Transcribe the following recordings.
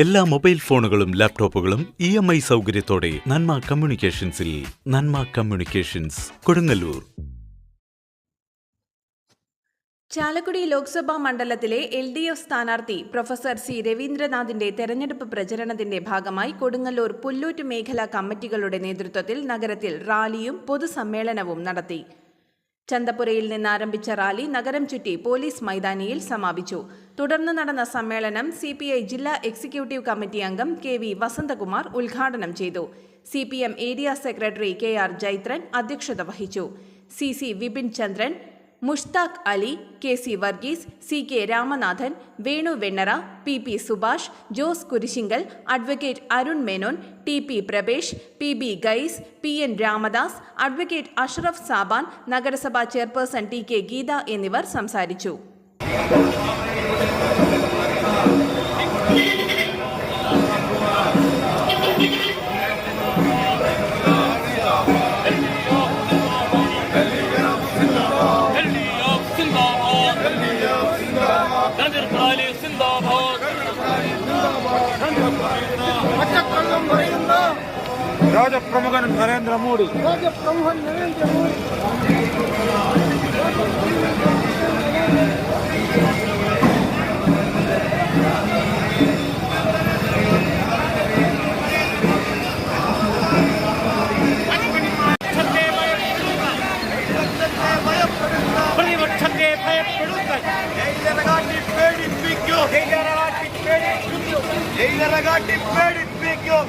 എല്ലാ മൊബൈൽ ഫോണുകളും ലാപ്ടോപ്പുകളും ഇ എം ഐ സൗകര്യത്തോടെ നന്മ കമ്മ്യൂണിക്കേഷൻസിൽ നന്മ കമ്മ്യൂണിക്കേഷൻസ് കൊടുങ്ങല്ലൂർ. ചാലക്കുടി ലോക്സഭാ മണ്ഡലത്തിലെ എൽ ഡി എഫ് സ്ഥാനാർത്ഥി പ്രൊഫസർ സി രവീന്ദ്രനാഥിന്റെ തെരഞ്ഞെടുപ്പ് പ്രചരണത്തിന്റെ ഭാഗമായി കൊടുങ്ങല്ലൂർ പുല്ലൂറ്റ് മേഖലാ കമ്മിറ്റികളുടെ നേതൃത്വത്തിൽ നഗരത്തിൽ റാലിയും പൊതുസമ്മേളനവും നടത്തി. ചന്തപുരയിൽ നിന്ന് ആരംഭിച്ച റാലി നഗരം ചുറ്റി പോലീസ് മൈതാനിയിൽ സമാപിച്ചു. തുടർന്ന് നടന്ന സമ്മേളനം സി ജില്ലാ എക്സിക്യൂട്ടീവ് കമ്മിറ്റി അംഗം കെ വി വസന്തകുമാർ ഉദ്ഘാടനം ചെയ്തു. C P M area secretary K R Jaithran അധ്യക്ഷത വഹിച്ചു. C C Vipin Chandran Mushtaq Ali K C Varghese C K Ramanathan Venu Vennara P P Subhash Jose Kurisinkal advocate Arun Menon T P Prabhesh P B guys P N Ramadas advocate Ashraf Saban നഗരസഭാ chairperson T K Geetha എന്നിവർ സംസാരിച്ചു. राज प्रमुख नरेंद्र मोदी क्यों এই এলাকা টিপে টিপে কেউ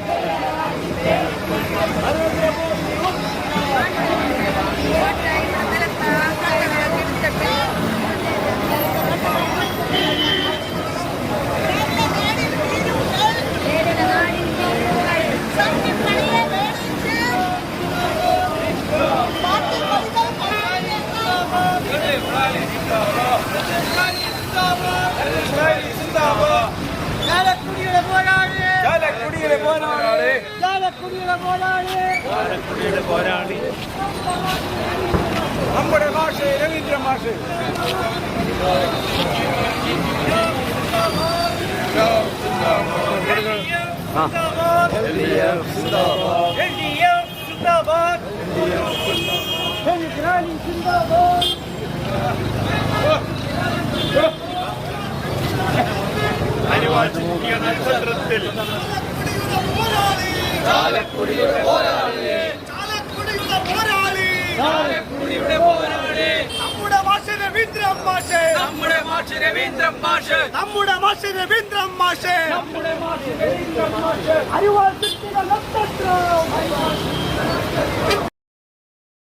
ചാലക്കുടിയുടെ പോരാളി. നമ്മുടെ ഭാഷ രവീന്ദ്ര ഭാഷ എൽഡിഎഫ് സിന്ദാബാദ് റാലി സിന്ദാബാദ് അനിവാര്യ നക്ഷത്രത്തിൽ നമ്മുടെ ഭാഷ രവീന്ദ്ര ഭാഷ നമ്മുടെ മാഷ രവീന്ദ്രൻ മാഷ് നമ്മുടെ ഭാഷ രവീന്ദ്ര ഭാഷ അരിവാൾ ചുറ്റിക നക്ഷത്രം